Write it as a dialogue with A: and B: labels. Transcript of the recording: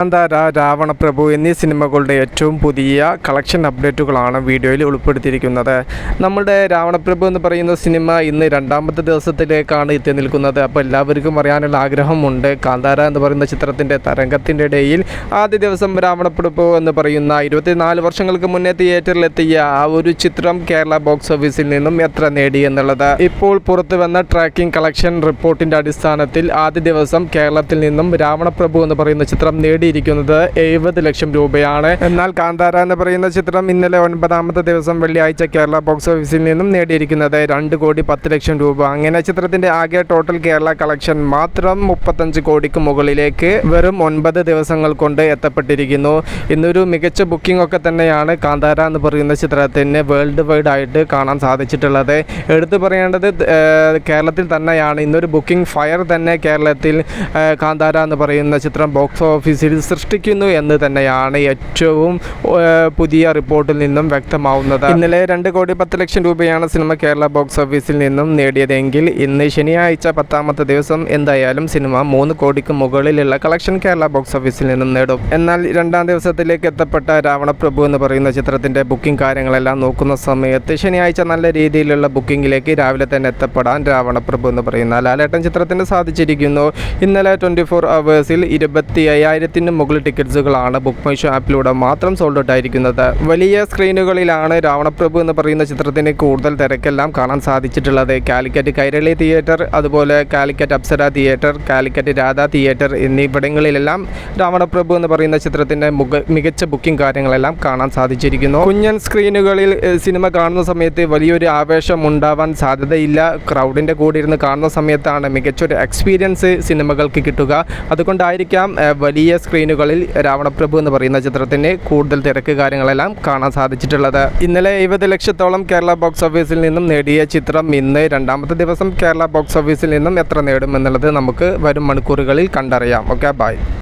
A: കാന്താര രാവണപ്രഭു എന്നീ സിനിമകളുടെ ഏറ്റവും പുതിയ കളക്ഷൻ അപ്ഡേറ്റുകളാണ് വീഡിയോയിൽ ഉൾപ്പെടുത്തിയിരിക്കുന്നത്. നമ്മുടെ രാവണപ്രഭു എന്ന് പറയുന്ന സിനിമ ഇന്ന് രണ്ടാമത്തെ ദിവസത്തിലേക്കാണ് എത്തി നിൽക്കുന്നത്. അപ്പോൾ എല്ലാവർക്കും അറിയാനുള്ള ആഗ്രഹമുണ്ട്. കാന്താര എന്ന് പറയുന്ന ചിത്രത്തിന്റെ തരംഗത്തിന്റെ ഇടയിൽ ആദ്യ ദിവസം രാവണപ്രഭു എന്ന് പറയുന്ന ഇരുപത്തിനാല് വർഷങ്ങൾക്ക് മുന്നേ തിയേറ്ററിലെത്തിയ ആ ഒരു ചിത്രം കേരള ബോക്സ് ഓഫീസിൽ നിന്നും എത്ര നേടി എന്നുള്ളത്. ഇപ്പോൾ പുറത്തു വന്ന ട്രാക്കിംഗ് കളക്ഷൻ റിപ്പോർട്ടിന്റെ അടിസ്ഥാനത്തിൽ ആദ്യ ദിവസം കേരളത്തിൽ നിന്നും രാവണപ്രഭു എന്ന് പറയുന്ന ചിത്രം നേടിയിരിക്കുന്നത് എഴുപത് ലക്ഷം രൂപയാണ്. എന്നാൽ കാന്താര എന്ന് പറയുന്ന ചിത്രം ഇന്നലെ ഒൻപതാമത്തെ ദിവസം വെള്ളിയാഴ്ച കേരള ബോക്സ് ഓഫീസിൽ നിന്നും നേടിയിരിക്കുന്നത് രണ്ട് കോടി പത്ത് ലക്ഷം രൂപ. അങ്ങനെ ചിത്രത്തിന്റെ ആകെ ടോട്ടൽ കേരള കളക്ഷൻ മാത്രം മുപ്പത്തഞ്ച് കോടിക്ക് മുകളിലേക്ക് വെറും ഒൻപത് ദിവസങ്ങൾ കൊണ്ട് എത്തപ്പെട്ടിരിക്കുന്നു. ഇന്നൊരു മികച്ച ബുക്കിംഗ് ഒക്കെ തന്നെയാണ് കാന്താര എന്ന് പറയുന്ന ചിത്രത്തിന് വേൾഡ് വൈഡ് ആയിട്ട് കാണാൻ സാധിച്ചിട്ടുള്ളത്. എടുത്തു പറയേണ്ടത് കേരളത്തിൽ തന്നെയാണ്. ഇന്നൊരു ബുക്കിംഗ് ഫയർ തന്നെ കേരളത്തിൽ കാന്താര എന്ന് പറയുന്ന ചിത്രം ബോക്സ് ഓഫീസിൽ സൃഷ്ടിക്കുന്നു എന്ന് തന്നെയാണ് ഏറ്റവും പുതിയ റിപ്പോർട്ടിൽ നിന്നും വ്യക്തമാവുന്നത്. ഇന്നലെ രണ്ട് കോടി പത്ത് ലക്ഷം രൂപയാണ് സിനിമ കേരള ബോക്സ് ഓഫീസിൽ നിന്നും നേടിയതെങ്കിൽ ഇന്ന് ശനിയാഴ്ച പത്താമത്തെ ദിവസം എന്തായാലും സിനിമ മൂന്ന് കോടിക്ക് മുകളിലുള്ള കളക്ഷൻ കേരള ബോക്സ് ഓഫീസിൽ നിന്നും നേടും. എന്നാൽ രണ്ടാം ദിവസത്തിലേക്ക് എത്തപ്പെട്ട രാവണപ്രഭു എന്ന് പറയുന്ന ചിത്രത്തിന്റെ ബുക്കിംഗ് കാര്യങ്ങളെല്ലാം നോക്കുന്ന സമയത്ത് ശനിയാഴ്ച നല്ല രീതിയിലുള്ള ബുക്കിംഗിലേക്ക് രാവിലെ തന്നെ എത്തപ്പെടാൻ രാവണപ്രഭു എന്ന് പറയുന്ന ലാലേട്ടൻ ചിത്രത്തിന് സാധിച്ചിരിക്കുന്നു. ഇന്നലെ ട്വന്റി ഫോർ അവേഴ്സിൽ ഇരുപത്തി അയ്യായിരത്തിന് മുകളിൽ ടിക്കറ്റ്സുകളാണ്. ബുക്ക് മൈ ഷോ ആപ്പിലൂടെ മാത്രം സോൾഡ് ഔട്ട് ആയിരിക്കുന്നത്. വലിയ സ്ക്രീനുകളിലാണ് രാവണപ്രഭു എന്ന് പറയുന്ന ചിത്രത്തിന് കൂടുതൽ തിരക്കെല്ലാം കാണാൻ സാധിച്ചിട്ടുള്ളത്. കാലിക്കറ്റ് കൈരളി തിയേറ്റർ അതുപോലെ കാലിക്കറ്റ് അപ്സര തിയേറ്റർ കാലിക്കറ്റ് രാധ തിയേറ്റർ എന്നിവിടങ്ങളിലെല്ലാം രാവണപ്രഭു എന്ന് പറയുന്ന ചിത്രത്തിന്റെ മികച്ച ബുക്കിംഗ് കാര്യങ്ങളെല്ലാം കാണാൻ സാധിച്ചിരിക്കുന്നു. കുഞ്ഞൻ സ്ക്രീനുകളിൽ സിനിമ കാണുന്ന സമയത്ത് വലിയൊരു ആവേശം ഉണ്ടാവാൻ സാധ്യതയില്ല. ക്രൗഡിന്റെ കൂടെ ഇരുന്ന് കാണുന്ന സമയത്താണ് മികച്ചൊരു എക്സ്പീരിയൻസ് സിനിമകൾക്ക് കിട്ടുക. അതുകൊണ്ടായിരിക്കാം വലിയ വലിയ സ്ക്രീനുകളിൽ രാവണപ്രഭു എന്ന് പറയുന്ന ചിത്രത്തിന് കൂടുതൽ തിരക്ക് കാര്യങ്ങളെല്ലാം കാണാൻ സാധിച്ചിട്ടുള്ളത്. ഇന്നലെ എഴുപത് ലക്ഷത്തോളം കേരള ബോക്സ് ഓഫീസിൽ നിന്നും നേടിയ ചിത്രം ഇന്ന് രണ്ടാമത്തെ ദിവസം കേരള ബോക്സ് ഓഫീസിൽ നിന്നും എത്ര നേടും എന്നുള്ളത് നമുക്ക് വരും മണിക്കൂറുകളിൽ കണ്ടറിയാം. Okay bye